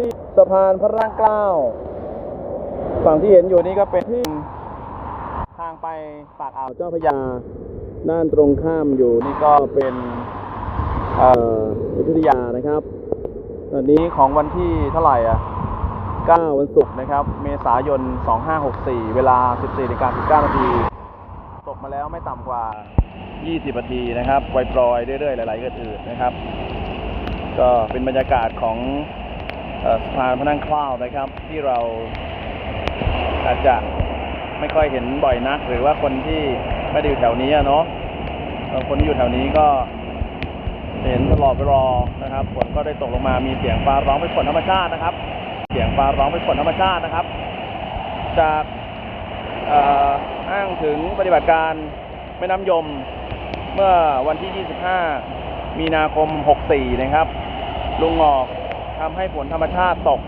ที่สะพานพระรามเกล้า ฝั่งที่เห็นอยู่นี้ก็เป็นที่ทางไปปากอ่าวเจ้าพระยา ด้านตรงข้ามอยู่นี่ก็เป็นเอ่ออยุธยานะครับตอนนี้ของวันที่เท่าไหร่อะ9วันศุกร์นะครับ เมษายน 2564 เวลา 14นาฬิกา19นาทีตกมาแล้วไม่ต่ำกว่า 20นาทีนะครับไวปลอยเรื่อยๆ หลายๆก็อื่นนะครับ ก็เป็นบรรยากาศของ สะพานพระนั่งเกล้านะครับ ที่เราอาจจะไม่ค่อยเห็นบ่อยนัก หรือว่าคนที่ไม่ได้อยู่แถวนี้เนาะคนที่อยู่แถวนี้ก็เห็นตลอดไปรอนะครับฝนก็ได้ตกลงมามีเสียงฟ้าร้องเป็นฝนธรรมชาตินะครับ เสียงฟ้าร้องเป็นฝนธรรมชาตินะครับ จากอ้างถึงปฏิบัติการแม่น้ำยมเมื่อวันที่ 25 มีนาคม 64 นะครับ ลุงงอก ทำให้ฝนธรรมชาติตก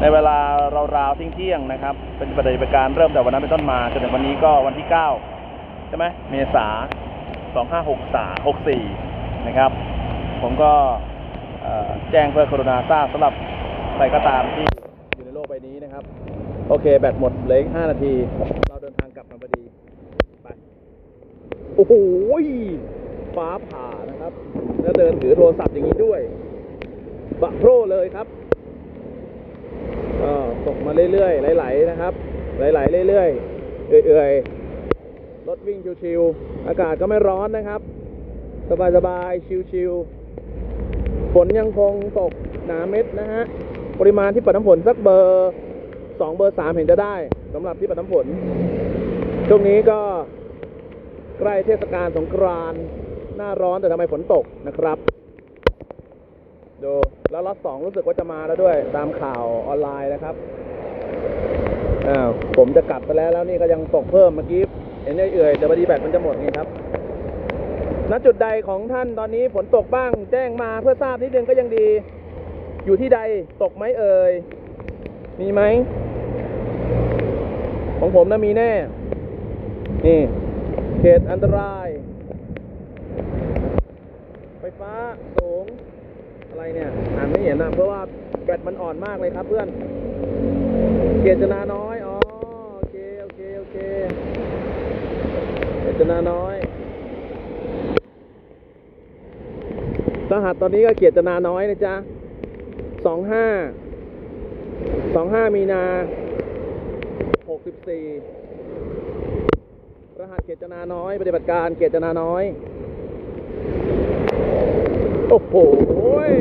ในเวลาราวๆเที่ยงๆนะครับ เป็นปฏิบัติการเริ่มแต่วันนั้นเป็นต้นมาจนถึงวันนี้ก็วันที่ 9 ใช่ไหมเมษา2563 64 นะครับ ผมก็แจ้งเพื่อกรุณาทราบสำหรับใครก็ตามที่อยู่ในโลกใบนี้นะครับ โอเค แบตหมดเหลืออีก5นาที เราเดินทางกลับมาพอดี ไป โอ้โหฟ้าผ่านะครับ แล้วเดินถือโทรศัพท์อย่างนี้ด้วย บะโพรเลยครับก็ตกมาเรื่อยๆไหลๆนะครับ ไหลๆเรื่อยๆเอื่อยๆรถวิ่งชิวๆอากาศก็ไม่ร้อนนะครับ สบายๆชิวๆฝนยังคงตกหนาเม็ดนะฮะปริมาณที่ปัดน้ำฝนสักเบอร์สองเบอร์สามเห็นจะได้สำหรับที่ปัดน้ำฝนช่วงนี้ก็ใกล้เทศกาลสงกรานต์หน้าร้อนแต่ทำไมฝนตกนะครับ ดู แล้วล็อตสองรู้สึกว่าจะมาแล้วด้วย ตามข่าวออนไลน์นะครับอ้าวผมจะกลับไปแล้วแล้วนี่ก็ยังตกเพิ่มเมื่อกี้เห็นเอื่อยๆแต่พอดีแบตมันจะหมดไงครับณจุดใดของท่านตอนนี้ฝนตกบ้าง แจ้งมาเพื่อทราบนิดนึงก็ยังดี อยู่ที่ใดตกไหมเอ่ยมีไหมของผมนะมีแน่ นี่ เขตอันตราย ไฟฟ้าสูง อะไรเนี่ยอ่านไม่เห็นนะเพราะว่าแบตมันอ่อนมากเลยครับเพื่อนเขตจนาน้อย อ๋อ โอเค โอเค โอเคเขตจนาน้อย รหัสตอนนี้ก็เขียนจนาน้อยนะจ๊ะสองห้า สองห้ามีนา หกสิบสี่ รหัสเกียรตนาน้อย ปฏิบัติการเกียรตนาน้อย โอ้โหเฮ้ย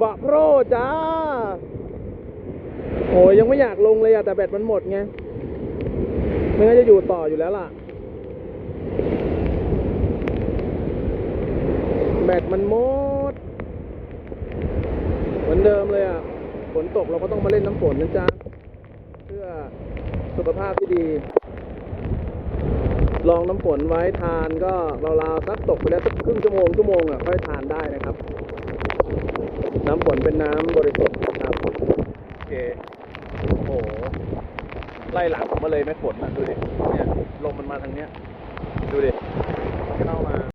บะโปรจ้า โอ้ยยังไม่อยากลงเลยอะแต่แบตมันหมดไง ไม่งั้นจะอยู่ต่ออยู่แล้วล่ะ แบตมันหมด เหมือนเดิมเลยอะฝนตกเราก็ต้องมาเล่นน้ำฝนนะจ๊ะ เพื่อสุขภาพที่ดี ลองน้ำฝนไว้ทานก็ราวๆสักตกไปแล้วสักครึ่งชั่วโมงชั่วโมงอะค่อยทานได้นะครับ น้ำฝนเป็นน้ำบริสุทธิ์นะครับโอเคโอ้โหไล่หลังผมมาเลยแม่ฝนอะดูดิเนี่ยลมมันมาทางเนี้ยดูดิ